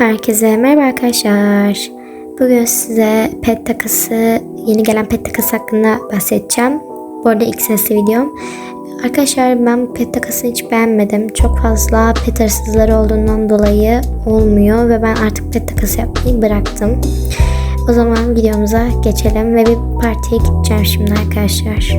Herkese merhaba arkadaşlar. Bugün size pet takısı, yeni gelen pet takısı hakkında bahsedeceğim. Bu arada ilk sesli videom. Arkadaşlar ben pet takısını hiç beğenmedim. Çok fazla pet hırsızları olduğundan dolayı olmuyor ve ben artık pet takısı yapmayı bıraktım. O zaman videomuza geçelim ve bir partiye gideceğim şimdi arkadaşlar.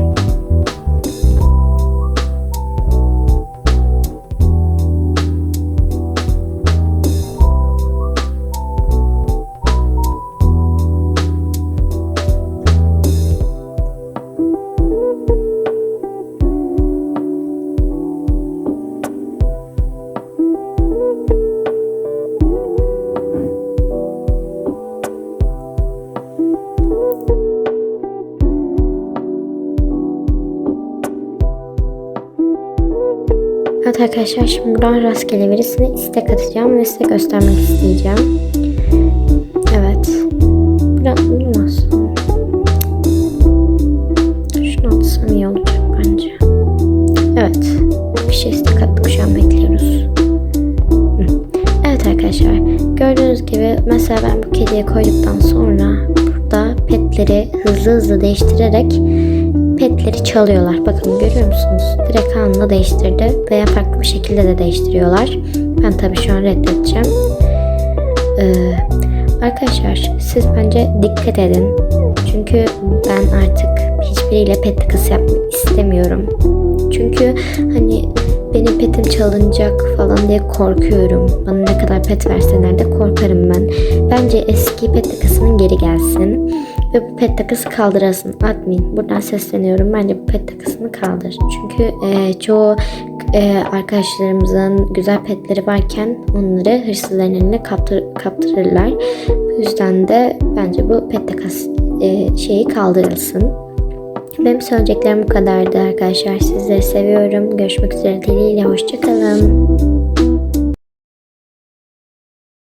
Evet arkadaşlar şimdi buradan rastgele birisine istek atacağım ve size göstermek isteyeceğim. Evet. Buradan olmaz. Şunu atsam iyi olacak bence. Evet. Bir şey istek attık şu an bekliyoruz. Evet arkadaşlar gördüğünüz gibi mesela ben bu kediye koyduktan sonra burada petleri hızlı hızlı değiştirerek petleri çalıyorlar. Bakın görüyor musunuz? Direkt anında değiştirdi veya farklı bir şekilde de değiştiriyorlar. Ben tabii şu an reddedeceğim. Ee, arkadaşlar siz bence dikkat edin. Çünkü ben artık hiçbiriyle pet takısı yapmak istemiyorum. Çünkü hani benim petim çalınacak falan diye korkuyorum. Bana ne kadar pet verseler de korkarım ben. Bence eski pet takısının geri gelsin. Ve bu pet takısı kaldırasın. Admin buradan sesleniyorum. Bence bu pet takısını kaldır. Çünkü e, çoğu e, arkadaşlarımızın güzel petleri varken onları hırsızların eline kaptır, kaptırırlar. Bu yüzden de bence bu pet takas e, şeyi kaldırılsın. Benim söyleyeceklerim bu kadardı arkadaşlar. Sizleri seviyorum. Görüşmek üzere dileğiyle. Hoşçakalın.